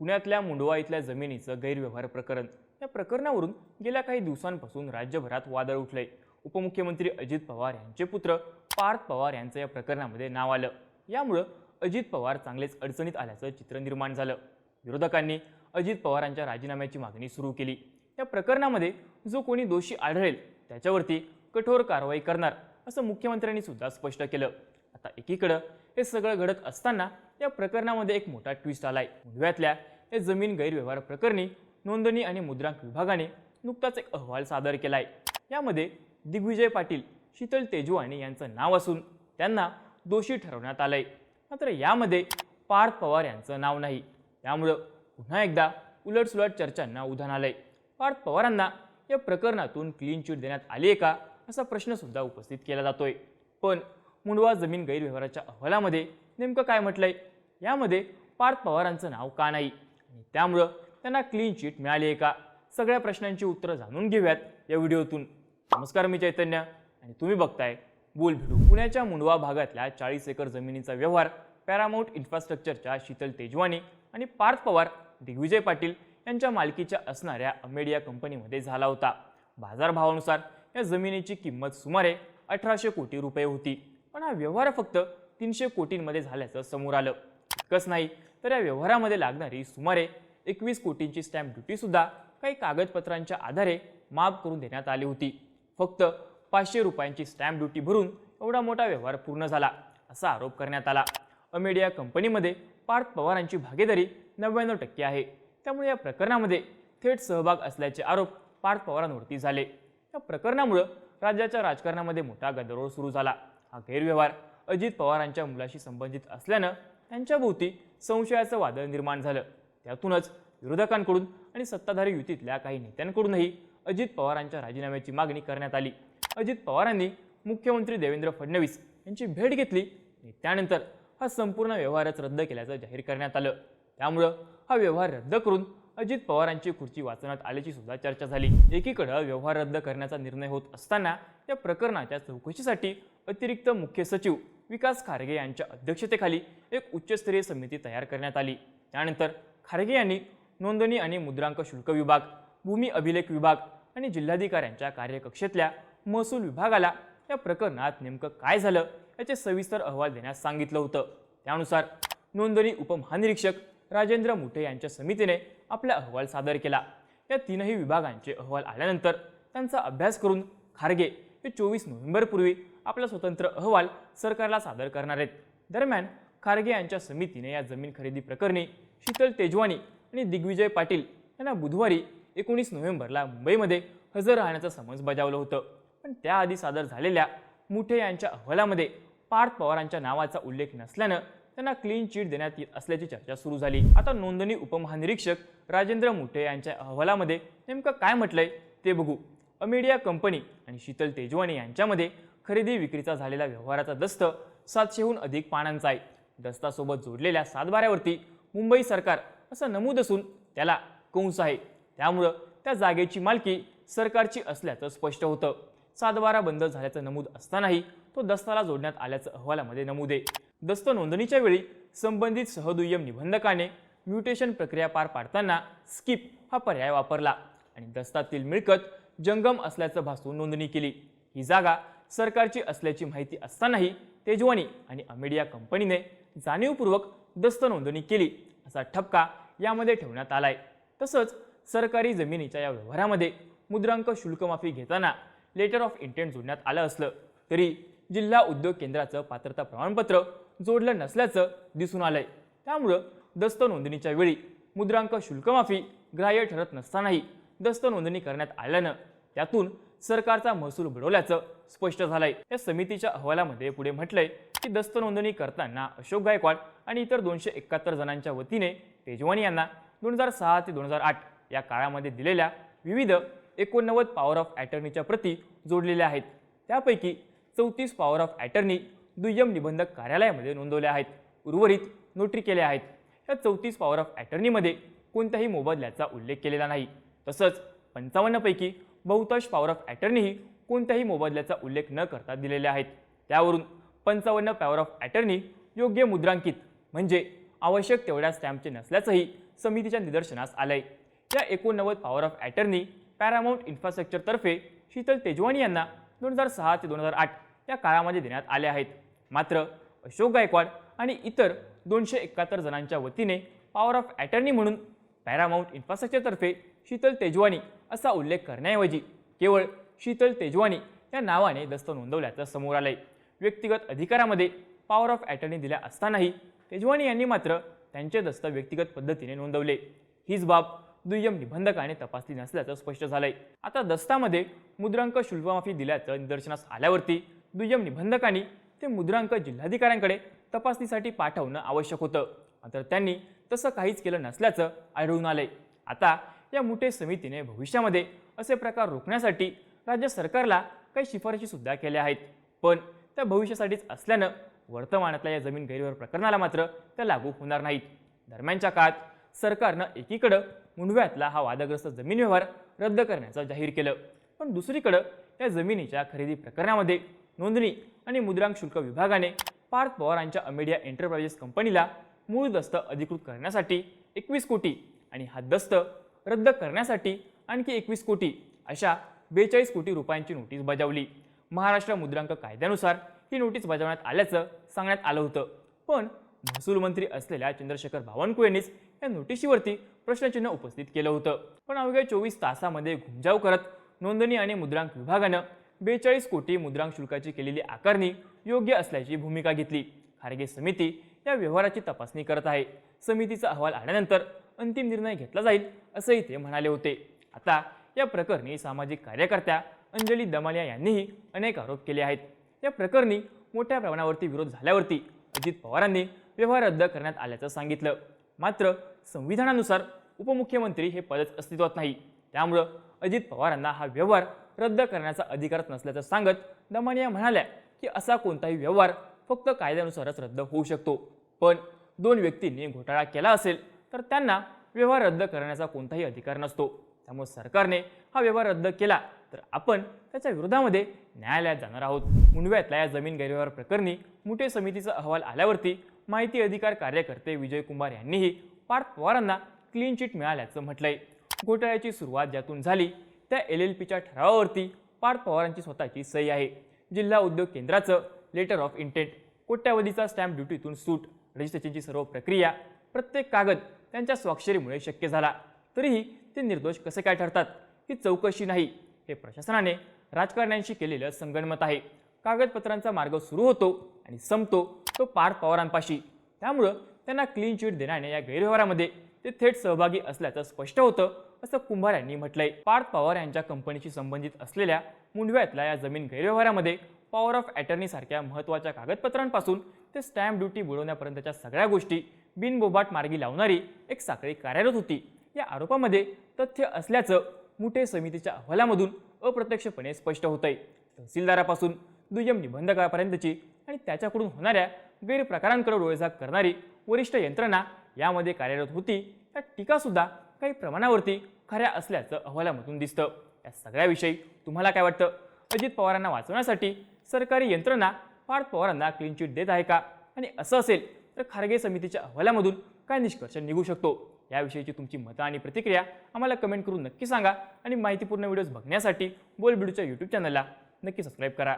पुण्यातल्या मुंडवा इथल्या जमिनीचं गैरव्यवहार प्रकरण. या प्रकरणावरून गेल्या काही दिवसांपासून राज्यभरात वादळ उठलंय. उपमुख्यमंत्री अजित पवार यांचे पुत्र पार्थ पवार यांचं या प्रकरणामध्ये नाव आलं. यामुळं अजित पवार चांगलेच अडचणीत आल्याचं चित्र निर्माण झालं. विरोधकांनी अजित पवारांच्या राजीनाम्याची मागणी सुरू केली. या प्रकरणामध्ये जो कोणी दोषी आढळेल त्याच्यावरती कठोर कारवाई करणार असं मुख्यमंत्र्यांनी सुद्धा स्पष्ट केलं. आता एकीकडं हे सगळं घडत असताना या प्रकरणामध्ये एक मोठा ट्विस्ट आलाय. मुंडव्यातल्या या जमीन गैरव्यवहार प्रकरणी नोंदणी आणि मुद्रांक विभागाने नुकताच एक अहवाल सादर केलाय. यामध्ये दिग्विजय पाटील शीतल तेजवानी यांचं नाव असून त्यांना दोषी ठरवण्यात आलंय. मात्र यामध्ये पार्थ पवार यांचं नाव नाही. त्यामुळं पुन्हा एकदा उलटसुलट चर्चांना उधाण आलंय. पार्थ पवारांना या प्रकरणातून क्लीन चिट देण्यात आली आहे का असा प्रश्नसुद्धा उपस्थित केला जातोय. पण मुंडवा जमीन गैरव्यवहाराच्या अहवालामध्ये नेमकं काय म्हटलंय? यामध्ये पार्थ पवारांचं नाव का नाही? आणि त्यामुळं त्यांना क्लीन चिट मिळाली आहे का? सगळ्या प्रश्नांची उत्तरं जाणून घेऊयात या व्हिडिओतून. नमस्कार मी चैतन्य. आणि तुम्ही बघताय बोल भिडू. पुण्याच्या मुंडवा भागातल्या चाळीस एकर जमिनीचा व्यवहार पॅरामाऊंट इन्फ्रास्ट्रक्चरच्या शीतल तेजवानी आणि पार्थ पवार दिग्विजय पाटील यांच्या मालकीच्या असणाऱ्या अमेडिया कंपनीमध्ये झाला होता. बाजारभावानुसार या जमिनीची किंमत सुमारे अठराशे कोटी रुपये होती. पण हा व्यवहार फक्त तीनशे कोटींमध्ये झाल्याचं समोर आलं. इतकंच नाही तर या व्यवहारामध्ये लागणारी सुमारे एकवीस कोटींची स्टॅम्प ड्युटीसुद्धा काही कागदपत्रांच्या आधारे माफ करून देण्यात आली होती. फक्त पाचशे रुपयांची स्टॅम्प ड्युटी भरून एवढा मोठा व्यवहार पूर्ण झाला असा आरोप करण्यात आला. अमेडिया कंपनीमध्ये पार्थ पवारांची भागीदारी नव्याण्णव टक्के आहे. त्यामुळे या प्रकरणामध्ये थेट सहभाग असल्याचे आरोप पार्थ पवारांवरती झाले. या प्रकरणामुळं राज्याच्या राजकारणामध्ये मोठा गदारोळ सुरू झाला. हा गैरव्यवहार अजित पवारांच्या मुलाशी संबंधित असल्यानं त्यांच्याभोवती संशयाचं वादळ निर्माण झालं. त्यातूनच विरोधकांकडून आणि सत्ताधारी युतीतल्या काही नेत्यांकडूनही अजित पवारांच्या राजीनाम्याची मागणी करण्यात आली. अजित पवारांनी मुख्यमंत्री देवेंद्र फडणवीस यांची भेट घेतली. आणि त्यानंतर हा संपूर्ण व्यवहारच रद्द केल्याचं जाहीर करण्यात आलं. त्यामुळं हा व्यवहार रद्द करून अजित पवारांची खुर्ची वाचवण्यात आल्याची सुद्धा चर्चा झाली. एकीकडं व्यवहार रद्द करण्याचा निर्णय होत असताना या प्रकरणाच्या चौकशीसाठी अतिरिक्त मुख्य सचिव विकास खारगे यांच्या अध्यक्षतेखाली एक उच्चस्तरीय समिती तयार करण्यात आली. त्यानंतर खारगे यांनी नोंदणी आणि मुद्रांक शुल्क विभाग भूमी अभिलेख विभाग आणि जिल्हाधिकाऱ्यांच्या कार्यकक्षेतल्या महसूल विभागाला या प्रकरणात नेमकं काय झालं याचे सविस्तर अहवाल देण्यास सांगितलं होतं. त्यानुसार नोंदणी उपमहानिरीक्षक राजेंद्र मुठे यांच्या समितीने आपला अहवाल सादर केला. या तीनही विभागांचे अहवाल आल्यानंतर त्यांचा अभ्यास करून खारगे हे चोवीस नोव्हेंबरपूर्वी आपला स्वतंत्र अहवाल सरकारला सादर करणार आहेत. दरम्यान खारगे यांच्या समितीने या जमीन खरेदी प्रकरणी शीतल तेजवानी आणि दिग्विजय पाटील यांना बुधवारी एकोणीस नोव्हेंबरला मुंबईमध्ये हजर राहण्याचं समन्स बजावलं होतं. पण त्याआधी सादर झालेल्या मुठे यांच्या अहवालामध्ये पार्थ पवारांच्या नावाचा उल्लेख नसल्यानं त्यांना क्लीन चिट देण्यात येत असल्याची चर्चा सुरू झाली. आता नोंदणी उपमहानिरीक्षक राजेंद्र मुठे यांच्या अहवालामध्ये नेमकं काय म्हटलंय ते बघू. अमेडिया कंपनी आणि शीतल तेजवानी यांच्यामध्ये खरेदी विक्रीचा झालेला व्यवहाराचा दस्त सातशेहून अधिक पानांचा आहे. दस्तासोबत जोडलेल्या सातबाऱ्यावरती मुंबई सरकार असं नमूद असून त्याला कंस आहे. त्यामुळं त्या जागेची मालकी सरकारची असल्याचं स्पष्ट होतं. सातबारा बंद झाल्याचं नमूद असतानाही तो दस्ताला जोडण्यात आल्याचं अहवालामध्ये नमूद आहे. दस्त नोंदणीच्या वेळी संबंधित सहदुय्यम निबंधकाने म्युटेशन प्रक्रिया पार पाडताना स्किप हा पर्याय वापरला आणि दस्तातील मिळकत जंगम असल्याचं भासून नोंदणी केली. ही जागा सरकारची असल्याची माहिती असतानाही तेजवानी आणि अमेडिया कंपनीने जाणीवपूर्वक दस्त नोंदणी केली असा ठपका यामध्ये ठेवण्यात आलाय. तसंच सरकारी जमिनीच्या या व्यवहारामध्ये मुद्रांक शुल्कमाफी घेताना लेटर ऑफ इंटेंट जोडण्यात आलं असलं तरी जिल्हा उद्योग केंद्राचं पात्रता प्रमाणपत्र जोडलं नसल्याचं दिसून आलंय. त्यामुळं दस्त नोंदणीच्या वेळी मुद्रांक शुल्कमाफी ग्राह्य ठरत नसतानाही दस्त नोंदणी करण्यात आल्यानं त्यातून सरकारचा महसूल बुडवल्याचं स्पष्ट झालंय. या समितीच्या अहवालामध्ये पुढे म्हटलंय की दस्त नोंदणी करताना अशोक गायकवाड आणि इतर दोनशे एकाहत्तर जणांच्या वतीने तेजवानी यांना दोन हजार सहा ते दोन हजार आठ या काळामध्ये दिलेल्या विविध एकोणनव्वद पॉवर ऑफ अॅटर्नीच्या प्रती जोडलेल्या आहेत. त्यापैकी चौतीस पॉवर ऑफ अॅटर्नी दुय्यम निबंधक कार्यालयामध्ये नोंदवल्या आहेत. उर्वरित नोटरी केल्या आहेत. या चौतीस पॉवर ऑफ अॅटर्नीमध्ये कोणत्याही मोबदल्याचा उल्लेख केलेला नाही. तसंच पंचावन्नपैकी बहुतांश पॉवर ऑफ अटर्नीही कोणत्याही मोबदल्याचा उल्लेख न करता दिलेल्या आहेत. त्यावरून पंचावन्न पॉवर ऑफ अटर्नी योग्य मुद्रांकित म्हणजे आवश्यक तेवढ्या स्टॅम्पचे नसल्याचंही समितीच्या निदर्शनास आलंय. या एकोणनव्वद पॉवर ऑफ अटर्नी पॅरामाऊंट इन्फ्रास्ट्रक्चरतर्फे शीतल तेजवानी यांना दोन हजार सहा ते दोन हजार आठ या काळामध्ये देण्यात आले आहेत. मात्र अशोक गायकवाड आणि इतर दोनशे एकाहत्तर जणांच्या वतीने पॉवर ऑफ अटर्नी म्हणून पॅरामाऊंट इन्फ्रास्ट्रक्चरतर्फे शीतल तेजवानी असा उल्लेख करण्याऐवजी केवळ शीतल तेजवानी या नावाने दस्त नोंदवल्याचं समोर आलंय. व्यक्तिगत अधिकारामध्ये पॉवर ऑफ अटर्नी दिल्या असतानाही तेजवानी यांनी मात्र त्यांचे दस्त व्यक्तिगत पद्धतीने नोंदवले. हीच बाब दुय्यम निबंधकाने तपासली नसल्याचं स्पष्ट झालंय. आता दस्तामध्ये मुद्रांक शुल्कमाफी दिल्याचं निदर्शनास आल्यावरती दुय्यम निबंधकांनी ते मुद्रांक जिल्हाधिकाऱ्यांकडे तपासणीसाठी पाठवणं आवश्यक होतं. मात्र त्यांनी तसं काहीच केलं नसल्याचं आढळून आले आता या मुठे समितीने भविष्यामध्ये असे प्रकार रोखण्यासाठी राज्य सरकारला काही शिफारशीसुद्धा केल्या आहेत. पण त्या भविष्यासाठीच असल्यानं वर्तमानातल्या या जमीन गैरव्यवहार प्रकरणाला मात्र त्या लागू होणार नाहीत. दरम्यानच्या काळात सरकारनं एकीकडं मुंडव्यातला हा वादग्रस्त जमीन व्यवहार रद्द करण्याचं जाहीर केलं पण दुसरीकडं या जमिनीच्या खरेदी प्रकरणामध्ये नोंदणी आणि मुद्रांक शुल्क विभागाने पार्थ पवारांच्या अमेडिया एंटरप्राइजेस कंपनीला मूळ दस्त अधिकृत करण्यासाठी एकवीस कोटी आणि हा दस्त रद्द करण्यासाठी आणखी एकवीस कोटी अशा बेचाळीस कोटी रुपयांची नोटीस बजावली. महाराष्ट्र मुद्रांक कायद्यानुसार ही नोटीस बजावण्यात आल्याचं सांगण्यात आलं होतं. पण महसूल मंत्री असलेल्या चंद्रशेखर बावनकुळेंनीच या नोटिशीवरती प्रश्नचिन्ह उपस्थित केलं होतं. पण अवघ्या चोवीस तासामध्ये घुमजाव करत नोंदणी आणि मुद्रांक विभागानं बेचाळीस कोटी मुद्रांक शुल्काची केलेली आकारणी योग्य असल्याची भूमिका घेतली. खारगे समिती त्या व्यवहाराची तपासणी करत आहे. समितीचा अहवाल आल्यानंतर अंतिम निर्णय घेतला जाईल असंही ते म्हणाले होते. आता या प्रकरणी सामाजिक कार्यकर्त्या अंजली दमालिया यांनीही अनेक आरोप केले आहेत. या प्रकरणी मोठ्या प्रमाणावरती विरोध झाल्यावरती अजित पवारांनी व्यवहार रद्द करण्यात आल्याचं सांगितलं. मात्र संविधानानुसार उपमुख्यमंत्री हे पदच अस्तित्वात नाही. त्यामुळं अजित पवारांना हा व्यवहार रद्द करण्याचा अधिकारच नसल्याचं सांगत दमानिया म्हणाल्या की असा कोणताही व्यवहार फक्त कायद्यानुसारच रद्द होऊ शकतो. पण दोन व्यक्तींनी घोटाळा केला असेल तर त्यांना व्यवहार रद्द करण्याचा कोणताही अधिकार नसतो. त्यामुळे सरकारने हा व्यवहार रद्द केला तर आपण त्याच्या विरोधामध्ये न्यायालयात जाणार आहोत. मुंडव्यातल्या या जमीन गैरव्यवहार प्रकरणी मुठे समितीचा अहवाल आल्यावरती माहिती अधिकार कार्यकर्ते विजय कुमार यांनीही पार्थ पवारांना क्लीन चिट मिळाल्याचं म्हटलंय. घोटाळ्याची सुरुवात ज्यातून झाली त्या एल एल पीच्या ठरावावरती पार्थ पवारांची स्वतःची सही आहे. जिल्हा उद्योग केंद्राचं लेटर ऑफ इंटेंट कोट्यावधीचा स्टॅम्प ड्युटीतून सूट. रजिस्ट्रेशनची सर्व प्रक्रिया. प्रत्येक कागद त्यांच्या स्वाक्षरीमुळे शक्य झाला. तरीही ते निर्दोष कसे काय ठरतात? ही चौकशी नाही. हे प्रशासनाने राजकारण्यांशी केलेलं संगणमत आहे. कागदपत्रांचा मार्ग सुरू होतो आणि संपतो तो पार पवारांपाशी. त्यामुळं त्यांना क्लीन चिट देण्याने या गैरव्यवहारामध्ये ते थेट सहभागी असल्याचं स्पष्ट होतं. असं कुंभार यांनी म्हटलंय. पार्थ पवार यांच्या कंपनीशी संबंधित असलेल्या मुंडव्यातल्या या जमीन गैरव्यवहारामध्ये पॉवर ऑफ अटर्नी सारख्या महत्त्वाच्या कागदपत्रांपासून ते स्टॅम्प ड्युटी बुडवण्यापर्यंतच्या सगळ्या गोष्टी बिनबोबाट मार्गी लावणारी एक साखळी कार्यरत होती. या आरोपामध्ये तथ्य असल्याचं मुठे समितीच्या अहवालामधून अप्रत्यक्षपणे स्पष्ट होतंय. तहसीलदारापासून दुय्यम निबंधकापर्यंतची आणि त्याच्याकडून होणाऱ्या गैरप्रकारांकडे डोळेझाक करणारी वरिष्ठ यंत्रणा यामध्ये कार्यरत होती. त्या टीकासुद्धा काही प्रमाणावरती खऱ्या असल्याचं अहवालामधून दिसतं. या सगळ्याविषयी तुम्हाला काय वाटतं? अजित पवारांना वाचवण्यासाठी सरकारी यंत्रणा पार्थ पवारांना क्लीन चिट देत आहे का? आणि असं असेल तर खारगे समितीच्या अहवालामधून काय निष्कर्ष निघू शकतो? याविषयीची तुमची मतं आणि प्रतिक्रिया आम्हाला कमेंट करून नक्की सांगा आणि माहितीपूर्ण व्हिडिओज बघण्यासाठी बोलबिडूच्या यूट्यूब चॅनलला नक्की सबस्क्राईब करा.